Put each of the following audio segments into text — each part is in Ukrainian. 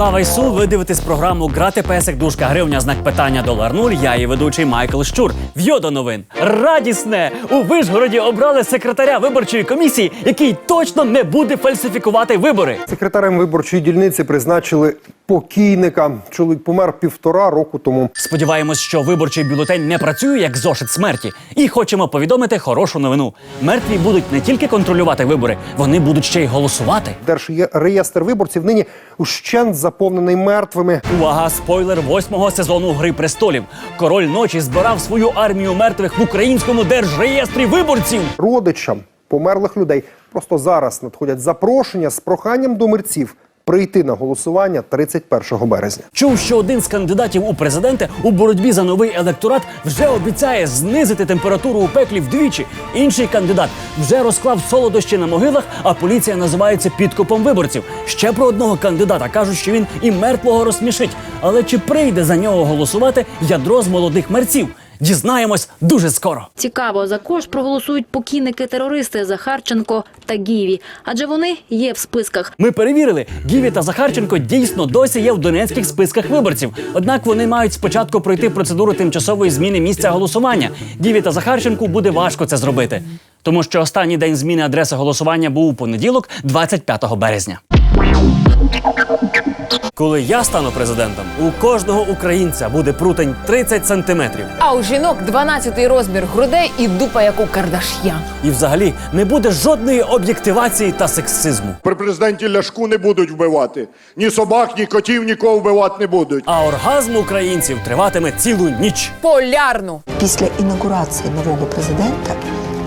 Слава Ісу! Ви дивитесь програму Грати песик дужка гривня знак питання долар нуль. Я її ведучий Майкл Щур. В'йо до новин. Радісне! У Вишгороді обрали секретаря виборчої комісії, який точно не буде фальсифікувати вибори. Секретарем виборчої дільниці призначили покійника. Чоловік помер півтора року тому. Сподіваємось, що виборчий бюлетень не працює як зошит смерті. І хочемо повідомити хорошу новину. Мертві будуть не тільки контролювати вибори, вони будуть ще й голосувати. Держреєстр виборців нині ущент заповнений мертвими. Увага, спойлер восьмого сезону Гри престолів. Король ночі збирав свою армію мертвих в українському держреєстрі виборців. Родичам померлих людей просто зараз надходять запрошення з проханням до мерців прийти на голосування 31 березня. Чув, що один з кандидатів у президенти у боротьбі за новий електорат вже обіцяє знизити температуру у пеклі вдвічі. Інший кандидат вже розклав солодощі на могилах, а поліція називається підкупом виборців. Ще про одного кандидата кажуть, що він і мертвого розсмішить. Але чи прийде за нього голосувати ядро з молодих мерців? Дізнаємось дуже скоро. Цікаво, за ж проголосують покійники-терористи Захарченко та Гіві, адже вони є в списках. Ми перевірили, Гіві та Захарченко дійсно досі є в донецьких списках виборців. Однак вони мають спочатку пройти процедуру тимчасової зміни місця голосування. Гіві та Захарченку буде важко це зробити, тому що останній день зміни адреси голосування був у понеділок, 25 березня. Коли я стану президентом, у кожного українця буде прутень 30 сантиметрів. А у жінок 12-й розмір грудей і дупа, як у Кардаш'ян. І взагалі не буде жодної об'єктивації та сексизму. При президенті Ляшку не будуть вбивати. Ні собак, ні котів, нікого вбивати не будуть. А оргазм українців триватиме цілу ніч. Полярну. Після інаугурації нового президента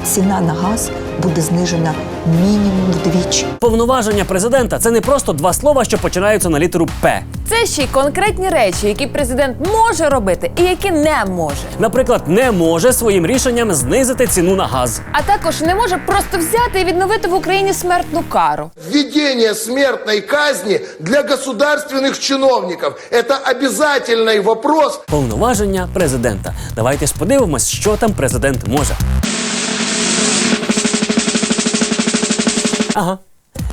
ціна на газ буде знижена мінімум вдвічі. Повноваження президента це не просто два слова, що починаються на літеру П. Це ще й конкретні речі, які президент може робити і які не може. Наприклад, не може своїм рішенням знизити ціну на газ. А також не може просто взяти і відновити в Україні смертну кару. Введение смертной казни для государственных чиновников – это обязательный вопрос Повноваження президента. Давайте ж подивимось, що там президент може. Aha.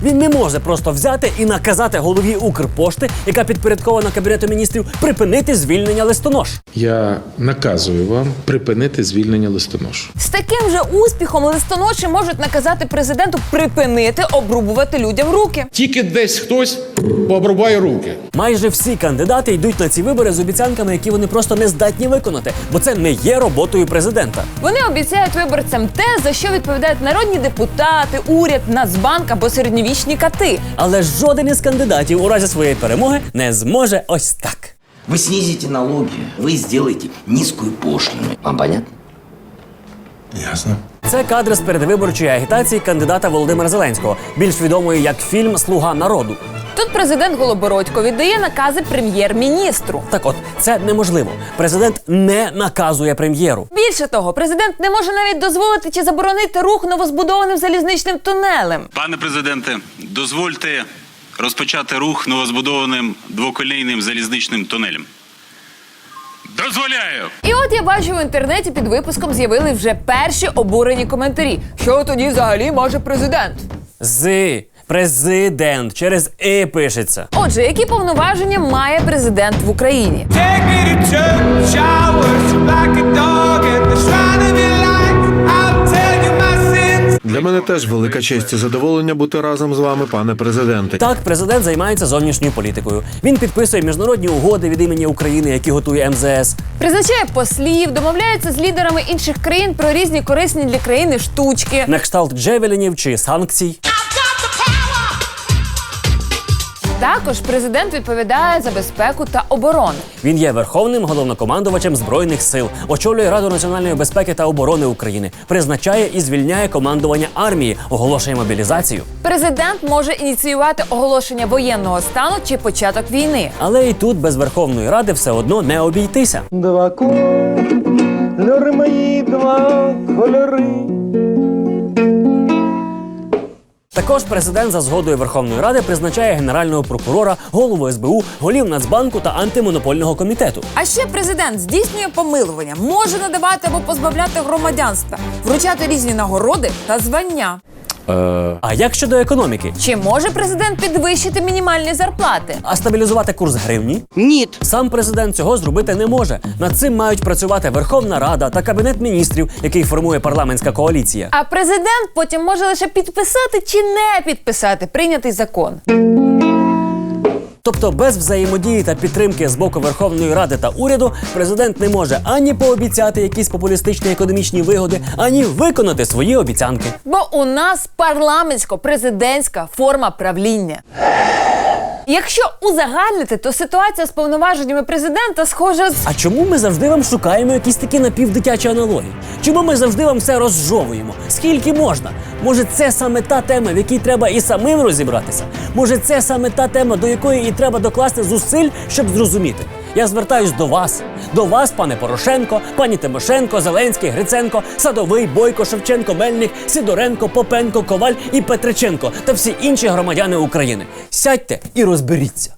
Він не може просто взяти і наказати голові Укрпошти, яка підпорядкована кабінету міністрів, припинити звільнення листонож. Я наказую вам припинити звільнення листоношу. З таким же успіхом листоноші можуть наказати президенту припинити обрубувати людям руки. Тільки десь хтось пообрубає руки. Майже всі кандидати йдуть на ці вибори з обіцянками, які вони просто не здатні виконати, бо це не є роботою президента. Вони обіцяють виборцям те, за що відповідають народні депутати, уряд, Нацбанк або середньовічні кати. Але жоден із кандидатів у разі своєї перемоги не зможе ось так. Ви знизите налоги, ви зробите низькою пошлину. Вам понятно? Це кадри з передвиборчої агітації кандидата Володимира Зеленського, більш відомої як фільм Слуга народу. Тут президент Голобородько віддає накази прем'єр-міністру. Так от, це неможливо. Президент не наказує прем'єру. Більше того, президент не може навіть дозволити чи заборонити рух новозбудованим залізничним тунелем. Пане президенте, дозвольте розпочати рух новозбудованим двоколійним залізничним тунелем. Дозволяю! І от я бачу в інтернеті під випуском з'явили вже перші обурені коментарі. Що тоді взагалі може президент? З президент через і пишеться. Отже, які повноваження має президент в Україні? Для мене теж велика честь і задоволення бути разом з вами, пане президенте. Так, президент займається зовнішньою політикою. Він підписує міжнародні угоди від імені України, які готує МЗС. Призначає послів, домовляється з лідерами інших країн про різні корисні для країни штучки. На кшталт джевелінів чи санкцій. Також президент відповідає за безпеку та оборону. Він є верховним головнокомандувачем збройних сил, очолює Раду національної безпеки та оборони України, призначає і звільняє командування армії, оголошує мобілізацію. Президент може ініціювати оголошення воєнного стану чи початок війни. Але і тут без Верховної Ради все одно не обійтися. Два кольори мої, два кольори. Також президент за згодою Верховної Ради призначає генерального прокурора, голову СБУ, голів Нацбанку та антимонопольного комітету. А ще президент здійснює помилування, може надавати або позбавляти громадянства, вручати різні нагороди та звання. А як щодо економіки? Чи може президент підвищити мінімальні зарплати? А стабілізувати курс гривні? Ні. Сам президент цього зробити не може. Над цим мають працювати Верховна Рада та Кабінет міністрів, який формує парламентська коаліція. А президент потім може лише підписати чи не підписати прийнятий закон. Тобто без взаємодії та підтримки з боку Верховної Ради та уряду президент не може ані пообіцяти якісь популістичні економічні вигоди, ані виконати свої обіцянки. Бо у нас парламентсько-президентська форма правління. Якщо узагальнити, то ситуація з повноваженнями президента схожа з А чому ми завжди вам шукаємо якісь такі напівдитячі аналогії? Чому ми завжди вам все розжовуємо? Скільки можна? Може, це саме та тема, в якій треба і самим розібратися? Може, це саме та тема, до якої і треба докласти зусиль, щоб зрозуміти? Я звертаюсь до вас, до вас, пане Порошенко, пані Тимошенко, Зеленський, Гриценко, Садовий, Бойко, Шевченко, Мельник, Сидоренко, Попенко, Коваль і Петриченко та всі інші громадяни України. Сядьте і розберіться.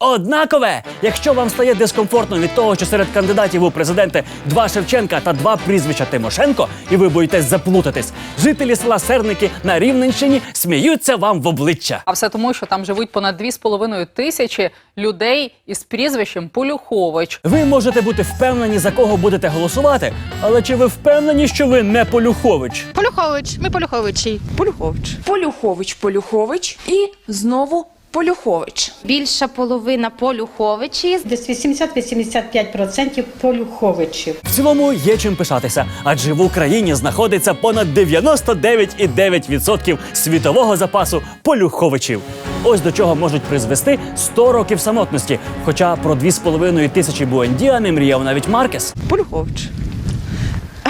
Однакове, якщо вам стає дискомфортно від того, що серед кандидатів у президенти два Шевченка та два прізвища Тимошенко, і ви боїтесь заплутатись, жителі села Серники на Рівненщині сміються вам в обличчя. А все тому, що там живуть понад 2,5 тисячі людей із прізвищем Полюхович. Ви можете бути впевнені, за кого будете голосувати, але чи ви впевнені, що ви не Полюхович? Полюхович, ми Полюховичі. Полюхович. Полюхович, Полюхович і знову Полюхович. Більша половина Полюховичі. Десь 80-85% Полюховичів. В цілому є чим пишатися, адже в Україні знаходиться понад 99,9% світового запасу полюховичів. Ось до чого можуть призвести 100 років самотності. Хоча про 2,5 тисячі Буендіа не мріяв навіть Маркес. Полюхович.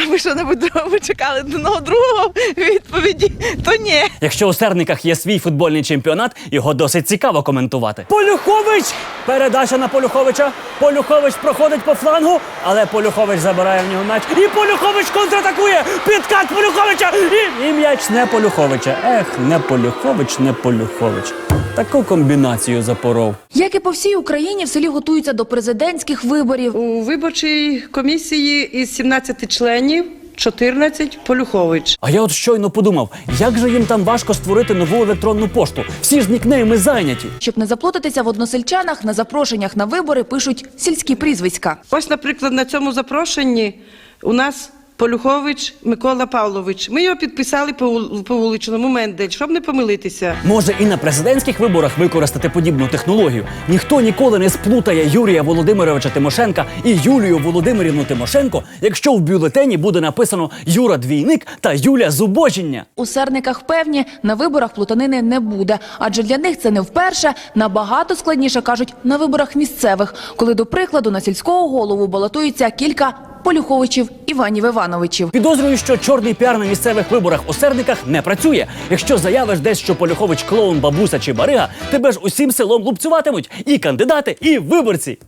Ви що не ви чекали одного другого відповіді? То ні. Якщо у Серниках є свій футбольний чемпіонат, його досить цікаво коментувати. Полюхович! Передача на Полюховича. Полюхович проходить по флангу, але Полюхович забирає в нього м'яч. І Полюхович контратакує! Підкат Полюховича! І, і м'яч не Полюховича. Ех, не Полюхович, не Полюхович. Таку комбінацію запоров. Як і по всій Україні, в селі готуються до президентських виборів. У виборчій комісії із 17 членів 14 Полюхович. А я от щойно подумав, як же їм там важко створити нову електронну пошту. Всі ж нікнейми зайняті. Щоб не заплутатися в односельчанах, на запрошеннях на вибори пишуть сільські прізвиська. Ось, наприклад, на цьому запрошенні у нас Полюхович Микола Павлович. Ми його підписали по, вул- вуличному Мендель, щоб не помилитися. Може і на президентських виборах використати подібну технологію. Ніхто ніколи не сплутає Юрія Володимировича Тимошенка і Юлію Володимирівну Тимошенко, якщо в бюлетені буде написано Юра Двійник та Юля Зубожіння. У серниках певні, на виборах плутанини не буде, адже для них це не вперше. Набагато складніше кажуть на виборах місцевих, коли до прикладу на сільського голову балотується кілька Полюховичів Іванів Івановичів. Підозрюю, що чорний піар на місцевих виборах у Серниках не працює. Якщо заявиш десь, що Полюхович клоун, бабуся чи барига, тебе ж усім селом лупцюватимуть і кандидати, і виборці.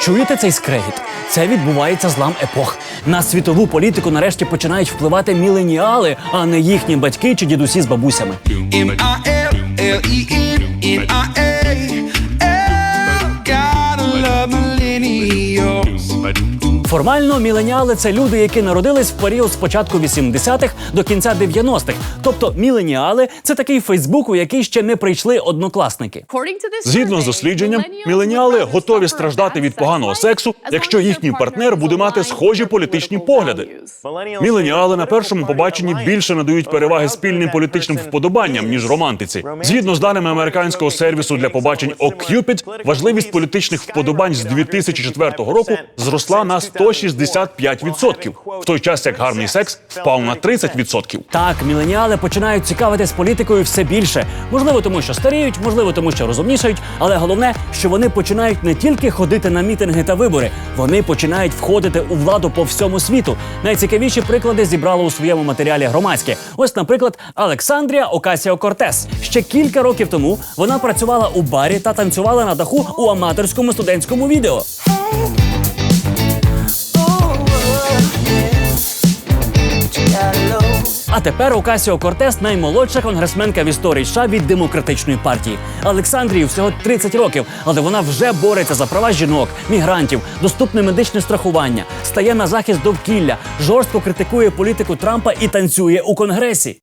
Чуєте цей скрегіт? Це відбувається злам епох. На світову політику нарешті починають впливати міленіали, а не їхні батьки чи дідусі з бабусями. Формально міленіали це люди, які народились в період з початку 80-х до кінця 90-х. Тобто міленіали це такий Фейсбук, у який ще не прийшли однокласники. Згідно з дослідженням, міленіали готові страждати від поганого сексу, якщо їхній партнер буде мати схожі політичні погляди. Міленіали на першому побаченні більше надають переваги спільним політичним вподобанням ніж романтиці. Згідно з даними американського сервісу для побачень OkCupid, важливість політичних вподобань з 2004 року зросла на 165%, в той час як гарний секс впав на 30%. Так, міленіали починають цікавитись політикою все більше. Можливо, тому що старіють, можливо, тому що розумнішають. Але головне, що вони починають не тільки ходити на мітинги та вибори, вони починають входити у владу по всьому світу. Найцікавіші приклади зібрало у своєму матеріалі громадське. Ось, наприклад, Олександрія Окасіо Кортес. Ще кілька років тому вона працювала у барі та танцювала на даху у аматорському студентському відео. А тепер Окасіо Кортес наймолодша конгресменка в історії США від демократичної партії. Олександрії всього 30 років, але вона вже бореться за права жінок, мігрантів, доступне медичне страхування, стає на захист довкілля, жорстко критикує політику Трампа і танцює у конгресі.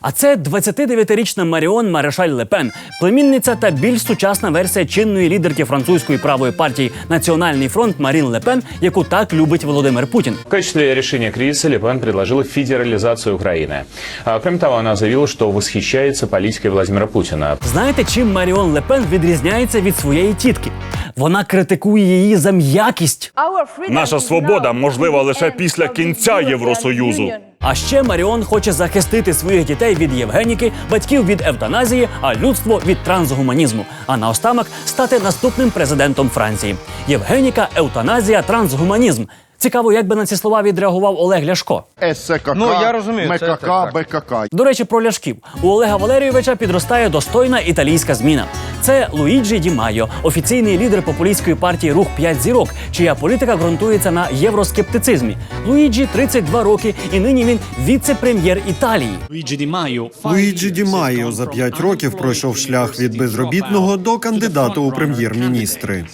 А це 29-річна Маріон Марешаль Лепен, племінниця та більш сучасна версія чинної лідерки французької правої партії Національний фронт Марін Лепен, яку так любить Володимир Путін. В качестве решения кризиса Лепен предложила федерализацию Украины. А, Кроме того, она заявила, что восхищается политикой Владимира Путина. Знаєте, чим Маріон Лепен відрізняється від своєї тітки? Вона критикує її за м'якість. Наша свобода можлива лише після кінця Євросоюзу. А ще Маріон хоче захистити своїх дітей від Євгеніки, батьків від евтаназії, а людство від трансгуманізму. А наостанок стати наступним президентом Франції. Євгеніка, евтаназія, трансгуманізм. Цікаво, як би на ці слова відреагував Олег Ляшко. СКК, Ну, я розумію, це МКК. БКК. До речі, про ляшків у Олега Валерійовича підростає достойна італійська зміна. Це Луїджі Ді Майо, офіційний лідер популістської партії Рух 5 зірок, чия політика ґрунтується на євроскептицизмі. Луїджі 32 роки, і нині він віце-прем'єр Італії. Луїджі Ді Майо за п'ять років пройшов шлях від безробітного до кандидата у прем'єр-міністри.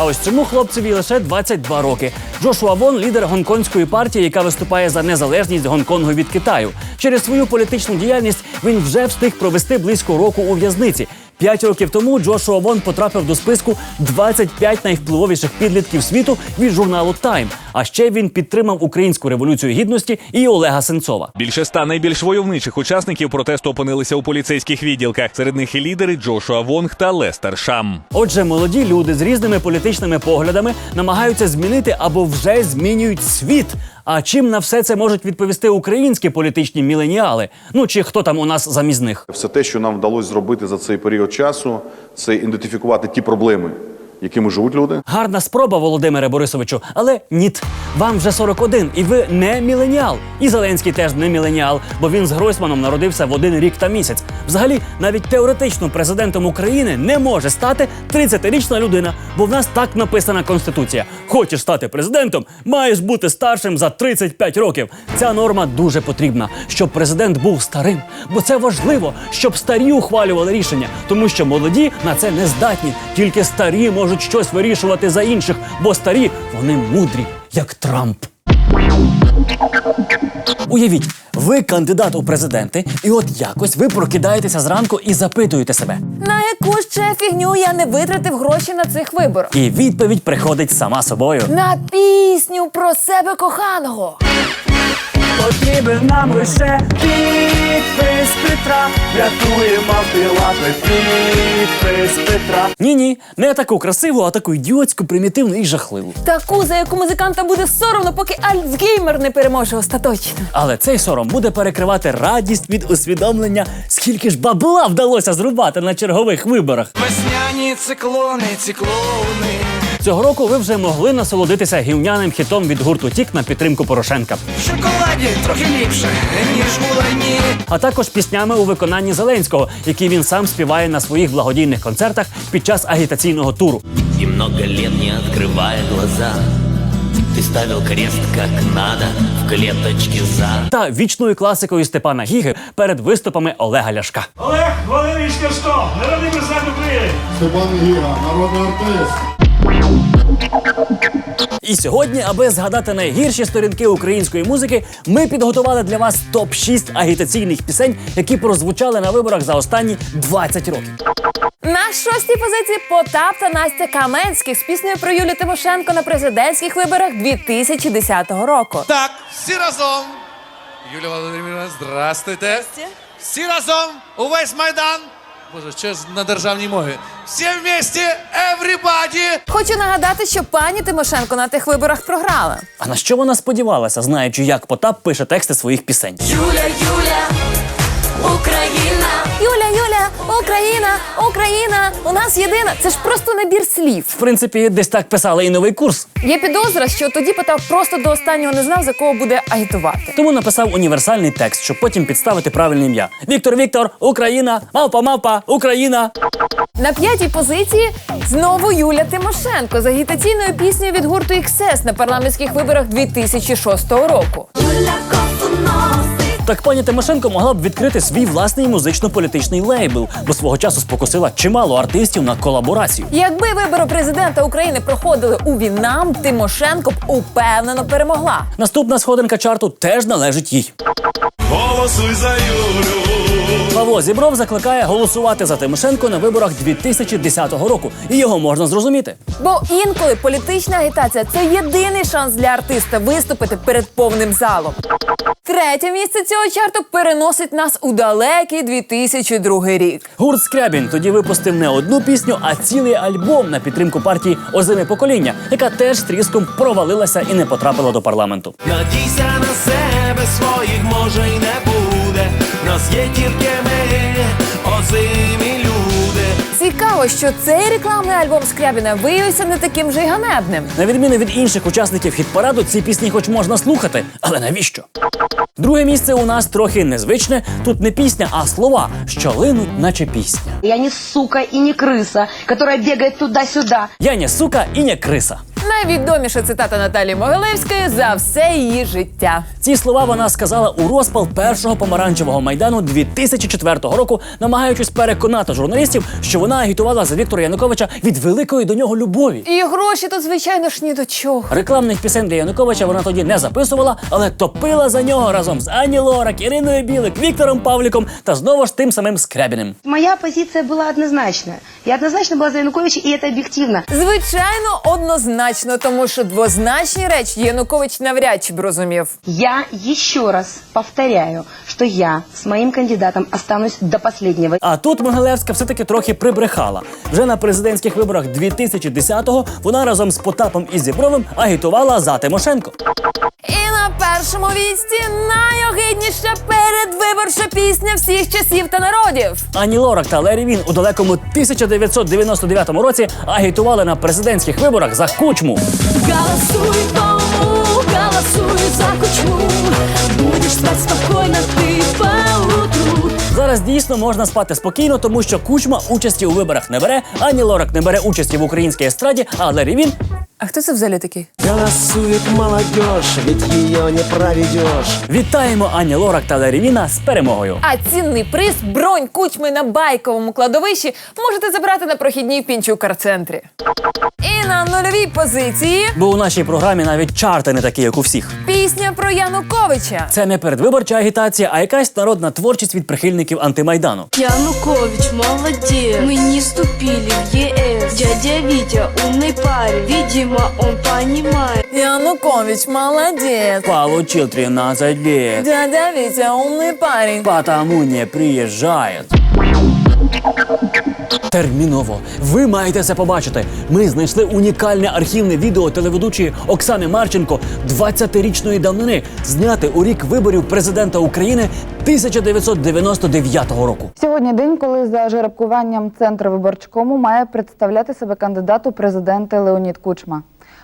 А ось цьому хлопцеві лише 22 роки. Джошуа Вон лідер гонконгської партії, яка виступає за незалежність Гонконгу від Китаю. Через свою політичну діяльність він вже встиг провести близько року у в'язниці. П'ять років тому Джошуа Вон потрапив до списку 25 найвпливовіших підлітків світу від журналу Тайм. А ще він підтримав українську революцію гідності і Олега Сенцова. Більше ста найбільш войовничих учасників протесту опинилися у поліцейських відділках. Серед них і лідери Джошуа Вонг та Лестер Шам. Отже, молоді люди з різними політичними поглядами намагаються змінити або вже змінюють світ. А чим на все це можуть відповісти українські політичні міленіали? Ну чи хто там у нас замість них? Все те, що нам вдалося зробити за цей період часу, це ідентифікувати ті проблеми, якими живуть люди. Гарна спроба, Володимире Борисовичу, але ніт. Вам вже 41, і ви не міленіал. І Зеленський теж не міленіал, бо він з Гройсманом народився в один рік та місяць. Взагалі, навіть теоретично президентом України не може стати 30-річна людина, бо в нас так написана конституція. Хочеш стати президентом, маєш бути старшим за 35 років. Ця норма дуже потрібна, щоб президент був старим, бо це важливо, щоб старі ухвалювали рішення, тому що молоді на це не здатні. Тільки старі можуть щось вирішувати за інших, бо старі вони мудрі, як Трамп. Уявіть, ви кандидат у президенти, і от якось ви прокидаєтеся зранку і запитуєте себе. На яку ще фігню я не витратив гроші на цих виборах? І відповідь приходить сама собою. На пісню про себе коханого. Потрібен нам лише підпис Петра. Рятує мавпілапи підпис Петра. Ні, ні, не таку красиву, а таку ідіотську, примітивну і жахливу. Таку, за яку музиканта буде соромно, поки Альцгеймер не переможе остаточно. Але цей сором буде перекривати радість від усвідомлення, скільки ж бабла вдалося зрубати на чергових виборах. Весняні циклони, циклони. Цього року ви вже могли насолодитися гівняним хітом від гурту Тік на підтримку Порошенка. Шоколаді трохи ліпше, ніж у лайні. а також піснями у виконанні Зеленського, які він сам співає на своїх благодійних концертах під час агітаційного туру. И много лет не открывая глаза Ты ставил крест как надо В клеточке за Та вічною класикою Степана Гіги перед виступами Олега Ляшка. Олег Валерійович Ляшко, народний президент України. Степан Гіга, народний артист. І сьогодні, аби згадати найгірші сторінки української музики, ми підготували для вас топ 6 агітаційних пісень, які прозвучали на виборах за останні 20 років. На шостій позиції Потап та Настя Каменських з піснею про Юлію Тимошенко на президентських виборах 2010 року. Так, всі разом. Юлія Володимирівна, здрастуйте. Всі разом, увесь Майдан. Боже, що ж на державній мові? Всі вместе, everybody! Хочу нагадати, що пані Тимошенко на тих виборах програла. А на що вона сподівалася, знаючи, як Потап пише тексти своїх пісень? Юля, Юля, Україна. Юля, Юля, Україна, Україна, у нас єдина. Це ж просто набір слів. В принципі, десь так писали і новий курс. Є підозра, що тоді питав просто до останнього не знав, за кого буде агітувати. Тому написав універсальний текст, щоб потім підставити правильне ім'я. Віктор Віктор, Україна, мавпа, мавпа, Україна. На п'ятій позиції знову Юля Тимошенко з агітаційною піснею від гурту XS на парламентських виборах 2006 року. Так пані Тимошенко могла б відкрити свій власний музично-політичний лейбл, бо свого часу спокусила чимало артистів на колаборацію. Якби вибори президента України проходили у Вінам, Тимошенко б упевнено перемогла. Наступна сходинка чарту теж належить їй. Голосуй за Юлю. Павло Зібров закликає голосувати за Тимошенко на виборах 2010 року, і його можна зрозуміти. Бо інколи політична агітація це єдиний шанс для артиста виступити перед повним залом. Третє місце цього чарту переносить нас у далекий 2002 рік. Гурт Скрябін тоді випустив не одну пісню, а цілий альбом на підтримку партії Озиме покоління, яка теж тріском провалилася і не потрапила до парламенту. Надійся на себе, своїх може й не буде. Нас є тільки ми, озимі люди. Цікаво, що цей рекламний альбом Скрябіна виявився не таким же й ганебним. На відміну від інших учасників хіт-параду, ці пісні хоч можна слухати, але навіщо? Друге місце у нас трохи незвичне. Тут не пісня, а слова, що линуть, наче пісня. Я не сука і не криса, которая бігає туда-сюда. Я не сука і не криса. Найвідоміша цитата Наталії Могилевської за все її життя. Ці слова вона сказала у розпал першого помаранчевого майдану 2004 року, намагаючись переконати журналістів, що вона агітувала за Віктора Януковича від великої до нього любові. І гроші тут, звичайно ж, ні до чого. Рекламних пісень для Януковича вона тоді не записувала, але топила за нього разом з Ані Лорак, Іриною Білик, Віктором Павліком та знову ж тим самим Скрябіним. Моя позиция была однозначная. Я однозначно была за Януковича, и это объективно. Звичайно, однозначно, тому що двозначні речі Янукович навряд чи б розумів. Я еще раз повторяю, что я с моим кандидатом останусь до последнего. А тут Могилевська все-таки трохи прибрехала. Вже на президентських виборах 2010-го вона разом з Потапом і Зібровим агітувала за Тимошенко. І на першому місці найогидніша передвиборча пісня всіх часів та народів. Ані Лорак та Лері Він у далекому 1999 році агітували на президентських виборах за кучму. Голосуй, тому, голосуй за кучму. Будеш спати спокійно, ти поутру. Зараз дійсно можна спати спокійно, тому що кучма участі у виборах не бере, ані Лорак не бере участі в українській естраді, а Лері Він А хто це взагалі такий? Голосует молодежь, ведь ее не проведешь. вітаємо Ані Лорак та Лері Віна з перемогою. А цінний приз бронь кучми на байковому кладовищі можете забрати на прохідній в Пінчукар-центрі. І на нульовій позиції Бо у нашій програмі навіть чарти не такі, як у всіх. пісня про Януковича. Це не передвиборча агітація, а якась народна творчість від прихильників антимайдану. Янукович, молодец. Мы не вступили в ЕС. Дядя Витя, умный парень. Видимо, он понимает. Янукович молодец. Получил 13 лет, Дядя Витя умный парень. потому не приезжает. Терміново, ви маєте це побачити. Ми знайшли унікальне архівне відео телеведучої Оксани Марченко 20-річної давнини, зняте у рік виборів президента України 1999 року. Сьогодні день, коли за жеребкуванням центру виборчкому має представляти себе кандидат у президенти Леонід Кучма.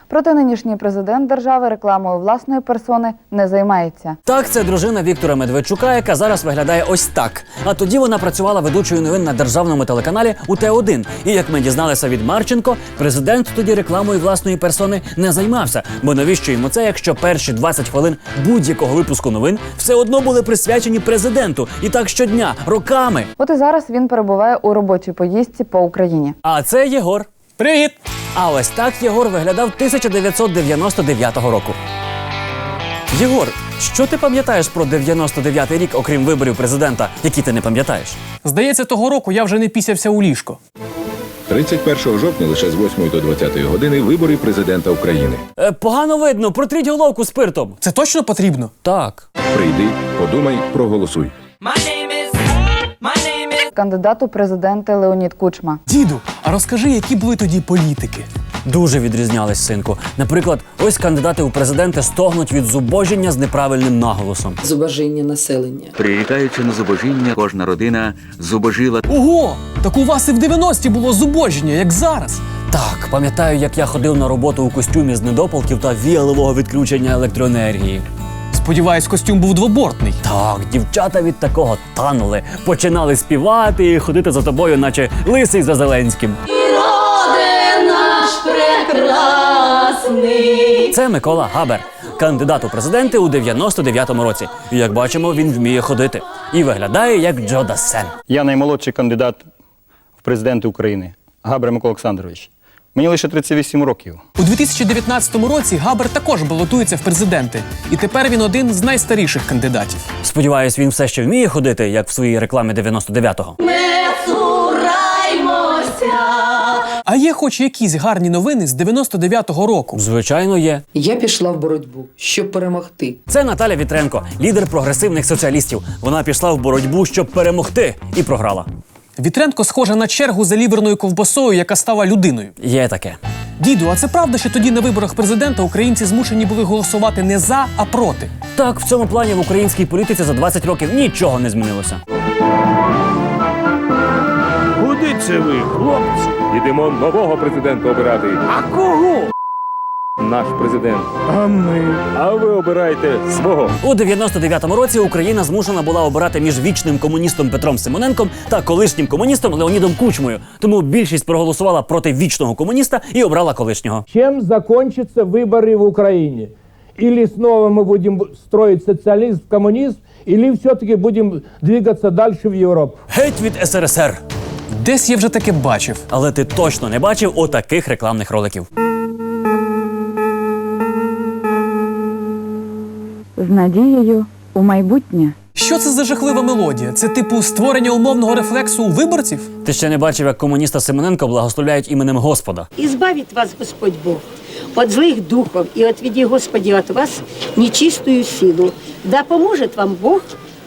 Проте нинішній президент держави рекламою власної персони не займається. Так, це дружина Віктора Медведчука, яка зараз виглядає ось так. А тоді вона працювала ведучою новин на державному телеканалі у Т1. І як ми дізналися від Марченко, президент тоді рекламою власної персони не займався. Бо навіщо йому це, якщо перші 20 хвилин будь-якого випуску новин все одно були присвячені президенту, і так щодня, роками. От і зараз він перебуває у робочій поїздці по Україні. А це Єгор. Привіт! А ось так Єгор виглядав 1999 року. Єгор, що ти пам'ятаєш про 99-й рік, окрім виборів президента, які ти не пам'ятаєш? Здається, того року я вже не пісявся у ліжко. 31 жовтня лише з 8 до 20 години вибори президента України. Е, погано видно, протріть головку спиртом. Це точно потрібно? Так. Прийди, подумай, проголосуй. Кандидат у президенти Леонід Кучма. Діду, а розкажи, які були тоді політики? дуже відрізнялись, синку. Наприклад, ось кандидати у президенти стогнуть від зубожіння з неправильним наголосом. Зубожіння населення. Прирікаючи на зубожіння, кожна родина зубожила. Ого! Так у вас і в 90-ті було зубожіння, як зараз. Так, пам'ятаю, як я ходив на роботу у костюмі з недопалків та віялового відключення електроенергії. Сподіваюсь, костюм був двобортний. Так, дівчата від такого танули, починали співати і ходити за тобою, наче лисий за Зеленським. Роде наш прекрасний. Це Микола Габер, кандидат у президенти у 99-му році. І як бачимо, він вміє ходити і виглядає як Джо Дассен. Я наймолодший кандидат в президенти України Габр Микола Олександрович. Мені лише 38 років. У 2019 році Габер також балотується в президенти, і тепер він один з найстаріших кандидатів. Сподіваюсь, він все ще вміє ходити, як в своїй рекламі 99-го. Не цураймося. А є хоч якісь гарні новини з 99-го року. Звичайно, є. Я пішла в боротьбу, щоб перемогти. Це Наталя Вітренко, лідер прогресивних соціалістів. Вона пішла в боротьбу, щоб перемогти, і програла. Вітренко схожа на чергу за ліверною ковбасою, яка стала людиною. Є таке. Діду, а це правда, що тоді на виборах президента українці змушені були голосувати не за, а проти? Так, в цьому плані в українській політиці за 20 років нічого не змінилося. Куди це ви, хлопці? Ідемо нового президента обирати. А кого? Наш президент. А ми. А ви обирайте свого. У 99-му році Україна змушена була обирати між вічним комуністом Петром Симоненком та колишнім комуністом Леонідом Кучмою. Тому більшість проголосувала проти вічного комуніста і обрала колишнього. Чем закончатся выборы в Украине? Или снова мы будем строить социализм, коммунизм, или все-таки будем двигаться дальше в Европу? Геть від СРСР. Десь я вже таке бачив. Але ти точно не бачив отаких рекламних роликів. З надією у майбутнє. Що це за жахлива мелодія? Це типу створення умовного рефлексу у виборців? Ти ще не бачив, як комуніста Семененко благословляють іменем Господа. І збавить вас Господь Бог от злих духов і отведи, Господи, от вас нечистую силу. Да поможет вам Бог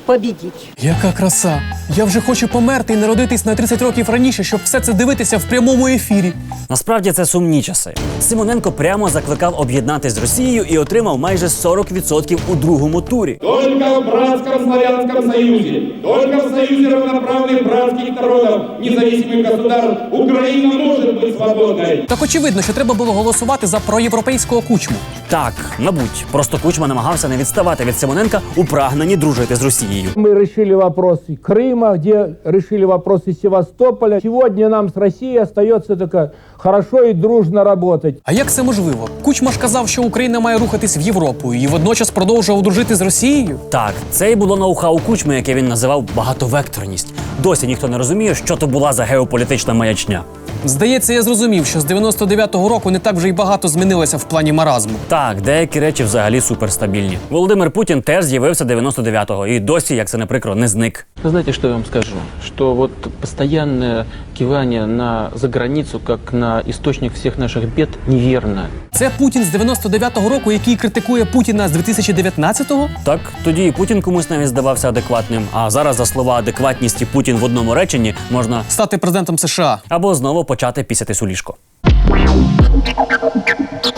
победить. Яка краса! Я вже хочу померти і народитись на 30 років раніше, щоб все це дивитися в прямому ефірі. Насправді це сумні часи. Симоненко прямо закликав об'єднатись з Росією і отримав майже 40% у другому турі. Только в братском славянском союзе, только в союзе равноправных братских народов, независимых государств, Украина может быть свободной. Так очевидно, що треба було голосувати за проєвропейського кучму. Так, мабуть, просто Кучма намагався не відставати від Симоненка у прагненні дружити з Росією. Мы решили вопросы Крыма, где решили вопросы Севастополя. Сегодня нам с Россией остается только хорошо и дружно работать. А як це можливо? Кучма ж казав, що Україна має рухатись в Європу і водночас продовжував дружити з Росією. Так, це й було ноу-хау Кучми, яке він називав багатовекторність. Досі ніхто не розуміє, що то була за геополітична маячня. Здається, я зрозумів, що з 99-го року не так вже й багато змінилося в плані маразму. Так, деякі речі взагалі суперстабільні. Володимир Путін теж з'явився 99-го і досі, як це не прикро, не зник. Вы знаете, что я вам скажу? Что вот постоянное кивание на заграницу, как на источник всех наших бед, неверно. Це Путін з 99-го року, який критикує Путіна з 2019-го? Так, тоді і Путін комусь навіть здавався адекватним. А зараз за слова адекватність і Путін в одному реченні можна стати президентом США або знову почати пісятись у ліжко.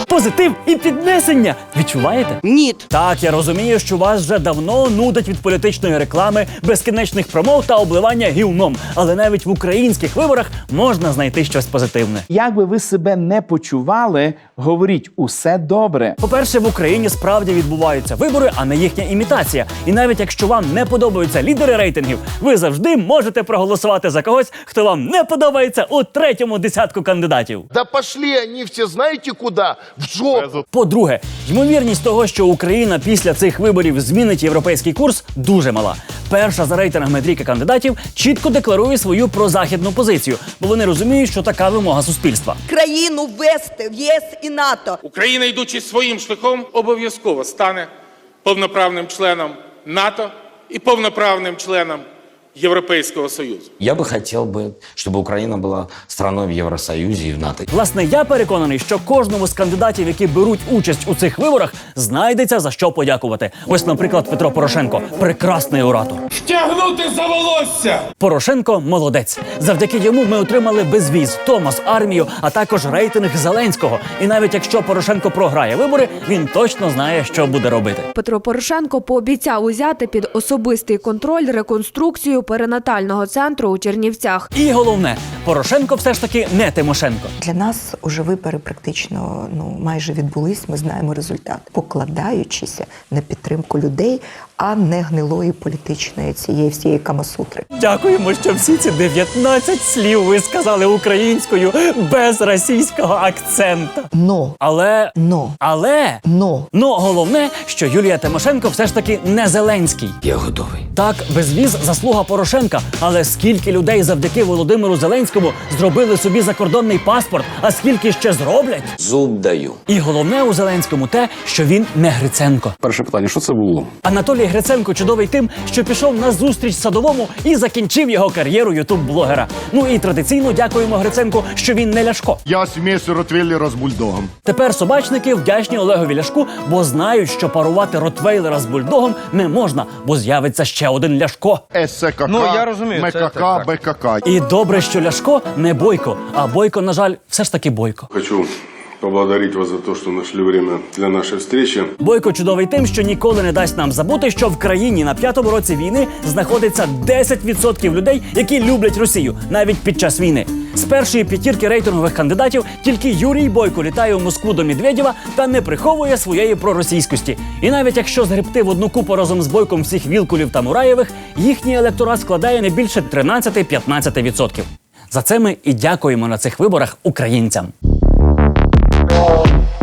Позитив і піднесення. Відчуваєте? Ні. Так, я розумію, що вас вже давно нудить від політичної реклами, безкінечних промов та обливання гівном. Але навіть в українських виборах можна знайти щось позитивне. Як би ви себе не почували, говоріть усе добре. По-перше, в Україні справді відбуваються вибори, а не їхня імітація. І навіть якщо вам не подобаються лідери рейтингів, ви завжди можете проголосувати за когось, хто вам не подобається у третьому десятку кандидатів. Да пошли они все знаете куда? В жопу. По-друге, ймовірність того, що Україна після цих виборів змінить європейський курс, дуже мала. Перша за рейтингами трійка кандидатів чітко декларує свою прозахідну позицію, бо вони розуміють, що така вимога суспільства. країну ввести в ЄС і НАТО. Україна, йдучи своїм шляхом, обов'язково стане повноправним членом НАТО і повноправним членом Європейського Союзу. Я бы хотел бы, чтобы Украина была страной в Евросоюзе и в НАТО. Власне, я переконаний, що кожному з кандидатів, які беруть участь у цих виборах, знайдеться за що подякувати. Ось, наприклад, Петро Порошенко прекрасний оратор. Втягнути за волосся! Порошенко молодець. Завдяки йому ми отримали безвіз, Томас, армію, а також рейтинг Зеленського. І навіть якщо Порошенко програє вибори, він точно знає, що буде робити. Петро Порошенко пообіцяв узяти під особистий контроль реконструкцію перинатального центру у Чернівцях. І головне, Порошенко все ж таки не Тимошенко. Для нас уже вибори практично ну майже відбулись. Ми знаємо результат, покладаючися на підтримку людей, а не гнилої політичної цієї всієї камасутри. Дякуємо, що всі ці 19 слів ви сказали українською без російського акцента. Но. Але но. але но. ну головне, що Юлія Тимошенко все ж таки не Зеленський. Я готовий. Так, безвіз заслуга Порошенка. Але скільки людей завдяки Володимиру Зеленському зробили собі закордонний паспорт, а скільки ще зроблять? Зуб даю. І головне у Зеленському те, що він не Гриценко. Перше питання, що це було? Анатолій Гриценко чудовий тим, що пішов на зустріч садовому і закінчив його кар'єру ютуб-блогера. Ну і традиційно дякуємо Гриценку, що він не ляшко. Я смесь ротвейлера з бульдогом. Тепер собачники вдячні Олегові Ляшку, бо знають, що парувати ротвейлера з бульдогом не можна, бо з'явиться ще один ляшко. СКК, Ну, я розумію, це- МКК, так. БКК. І добре, що Ляшко не бойко, а бойко, на жаль, все ж таки бойко. Хочу поблагодарить вас за то, что нашли время для нашей встречи. Бойко чудовий тим, що ніколи не дасть нам забути, що в країні на п'ятому році війни знаходиться 10% людей, які люблять Росію навіть під час війни. З першої п'ятірки рейтингових кандидатів тільки Юрій Бойко літає у Москву до Медведєва та не приховує своєї проросійськості. І навіть якщо згребти в одну купу разом з бойком всіх Вілкулів та Мураєвих, їхній електорат складає не більше 13-15%. За це ми і дякуємо на цих виборах українцям. Oh.